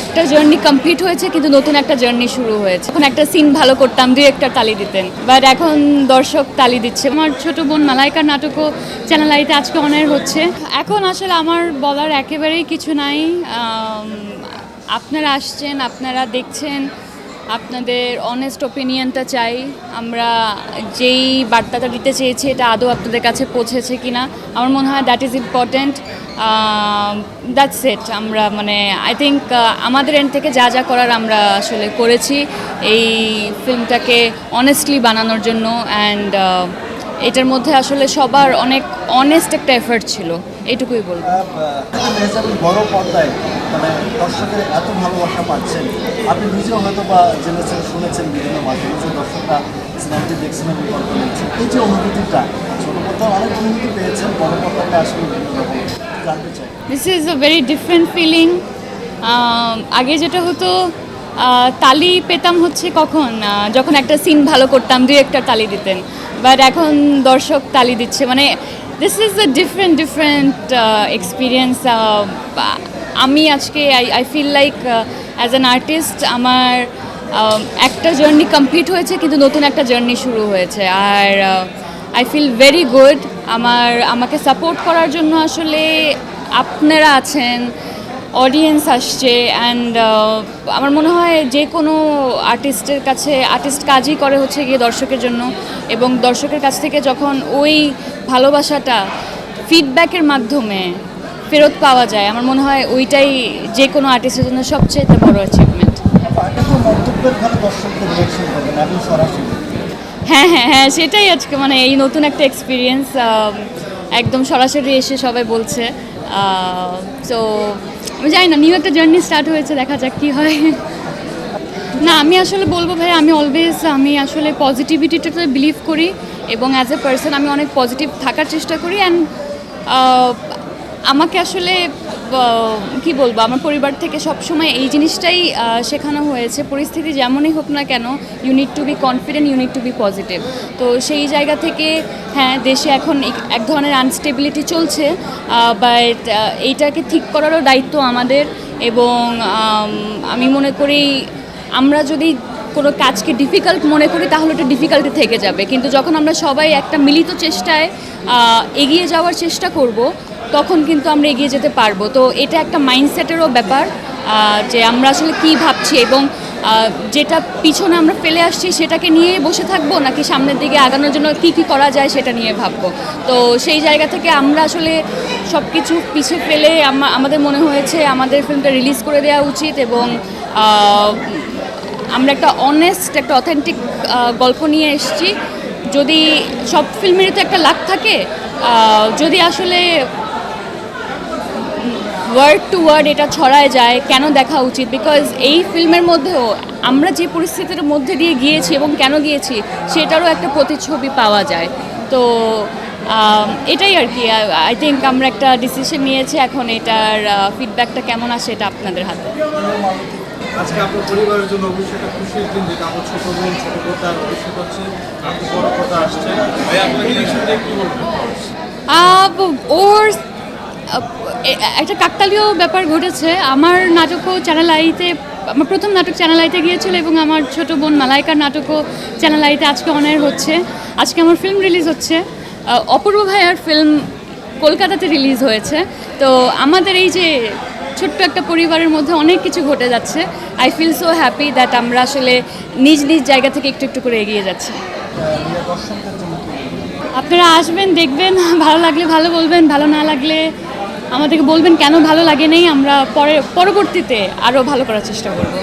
একটা journey complete হয়েছে, কিন্তু নতুন একটা জার্নি শুরু হয়েছে। এখন একটা সিন ভালো করতাম ডিরেক্টর তালি দিতেন। বাট এখন দর্শক তালি দিচ্ছে। আমার ছোট বোন মালাইকার নাটকও চ্যানেল আইতে আজকে অনের হচ্ছে। এখন আসলে আমার বলার একেবারেই কিছু নাই। আপনারা আসছেন, আপনারা দেখছেন আপনাদের অনেস্ট ওপিনিয়নটা চাই। আমরা যেই বার্তাটা দিতে চেয়েছি, এটা আদৌ আপনাদের কাছে পৌঁছেছে কি না আমার মনে হয় that is important that's it আমরা মানে আই থিঙ্ক আমাদের এন্ড থেকে যা যা করার আমরা আসলে করেছি। এই ফিল্মটাকে অনেস্টলি বানানোর জন্য অ্যান্ড এটার মধ্যে আসলে সবার অনেক অনেস্ট একটা এফার্ট ছিল এইটুকুই বলব। বড় পর্দায় মানে দর্শকের এত ভালোবাসা পাচ্ছেন। আপনি নিজেও হয়তো বা জেনেছেন শুনেছেন বিভিন্ন মাধ্যমে যে দর্শকরা সিনেমাটি দেখছেন এবং গল্প নিচ্ছেন এই যে অনুভূতিটা ছোট পর্দায় অনেক অনুভূতি পেয়েছেন বড় পর্দাটা আসলে বিভিন্ন রকম। জানতে চাই। This is a very different feeling আগে যেটা হতো তালি পেতাম হচ্ছে কখন? যখন একটা সিন ভালো করতাম ডিরেক্টর তালি দিতেন। বাট এখন দর্শক তালি দিচ্ছে। মানে this is a different different experience আমি আজকে I I feel like as an artist আমার একটা জার্নি কমপ্লিট হয়েছে, কিন্তু নতুন একটা জার্নি শুরু হয়েছে। আর আই ফিল ভেরি গুড আমার, আমাকে সাপোর্ট করার জন্য আসলে আপনারা আছেন। অডিয়েন্স আসছে অ্যান্ড আমার মনে হয় যে কোনো আর্টিস্টের কাছে আর্টিস্ট কাজই করে হচ্ছে গিয়ে দর্শকের জন্য এবং দর্শকের কাছ থেকে যখন ওই ভালোবাসাটা ফিডব্যাকের মাধ্যমে ফেরত পাওয়া যায় আমার মনে হয় ওইটাই যে কোনো আর্টিস্টের জন্য সবচেয়ে বড় অ্যাচিভমেন্ট হ্যাঁ হ্যাঁ হ্যাঁ সেটাই আজকে মানে এই নতুন একটা এক্সপিরিয়েন্স একদম সরাসরি এসে সবাই বলছে তো আমি জানি না নিউ একটা জার্নি স্টার্ট হয়েছে, দেখা যাক কী হয়। না, আমি আসলে বলব ভাই, আমি অলওয়েজ আমি আসলে পজিটিভিটিটাতে বিলিভ করি এবং অ্যাজ এ পার্সন আমি অনেক পজিটিভ থাকার চেষ্টা করি অ্যান্ড আমাকে আসলে কি বলব, আমার পরিবার থেকে সবসময় এই জিনিসটাই শেখানো হয়েছে। পরিস্থিতি যেমনই হোক না কেন you need to be confident you need to be positive তো সেই জায়গা থেকে হ্যাঁ দেশে এখন এক ধরনের আনস্টেবিলিটি চলছে বাট এইটাকে ঠিক করারও দায়িত্ব আমাদের এবং আমি মনে করি আমরা যদি কোনো কাজকে ডিফিকাল্ট মনে করি, তাহলে ওটা ডিফিকাল্টি থেকে যাবে। কিন্তু যখন আমরা সবাই একটা মিলিত চেষ্টায় এগিয়ে যাওয়ার চেষ্টা করব, তখন কিন্তু আমরা এগিয়ে যেতে পারব। তো এটা একটা মাইন্ডসেটেরও ব্যাপার যে আমরা আসলে কী ভাবছি এবং যেটা পিছনে আমরা ফেলে আসছি সেটাকে নিয়ে বসে থাকব, নাকি সামনের দিকে আগানোর জন্য কী কী করা যায় সেটা নিয়ে ভাববো? তো সেই জায়গা থেকে আমরা আসলে সব কিছু পিছিয়ে ফেলে আমাদের মনে হয়েছে আমাদের ফিল্মটা রিলিজ করে দেওয়া উচিত এবং আমরা একটা অনেস্ট একটা অথেন্টিক গল্প নিয়ে এসেছি। যদি সব ফিল্মেরই তো একটা লাক থাকে যদি আসলে ওয়ার্ড টু ওয়ার্ড এটা ছড়ায় যায়, কেন দেখা উচিত? বিকজ এই ফিল্মের মধ্যেও আমরা যে পরিস্থিতির মধ্যে দিয়ে গিয়েছি এবং কেন গিয়েছি, সেটারও একটা প্রতিচ্ছবি পাওয়া যায়। তো এটাই আর কি। আই থিঙ্ক আমরা একটা ডিসিশন নিয়েছি এখন এটার ফিডব্যাকটা কেমন আসে এটা আপনাদের হাতে। আজকে আপনার পরিবারের জন্য অবশ্যই একটা খুশির দিন, যেটা আমার ছোট বোন, ছোট বোতার অভিষেক হচ্ছে, আপনি বড় কথা আসছে ওর একটা কাকতালীয় ব্যাপার ঘটেছে। আমার নাটকও চ্যানেল আইতে, আমার প্রথম নাটক চ্যানেল আইতে গিয়েছিল এবং আমার ছোট বোন মালাইকার নাটকও চ্যানেল আইতে আজকে অনের হচ্ছে। আজকে আমার ফিল্ম রিলিজ হচ্ছে। অপূর্ব ভাইয়ার ফিল্ম কলকাতাতে রিলিজ হয়েছে। তো আমাদের এই যে ছোট্ট একটা পরিবারের মধ্যে অনেক কিছু ঘটে যাচ্ছে I feel so happy that আমরা আসলে নিজ নিজ জায়গা থেকে একটু একটু করে এগিয়ে যাচ্ছি? আপনারা আসবেন, দেখবেন, ভালো লাগলে ভালো বলবেন, ভালো না লাগলে আমাদেরকে বলবেন কেন ভালো লাগে নেই, আমরা পরে, পরবর্তীতে আরও ভালো করার চেষ্টা করব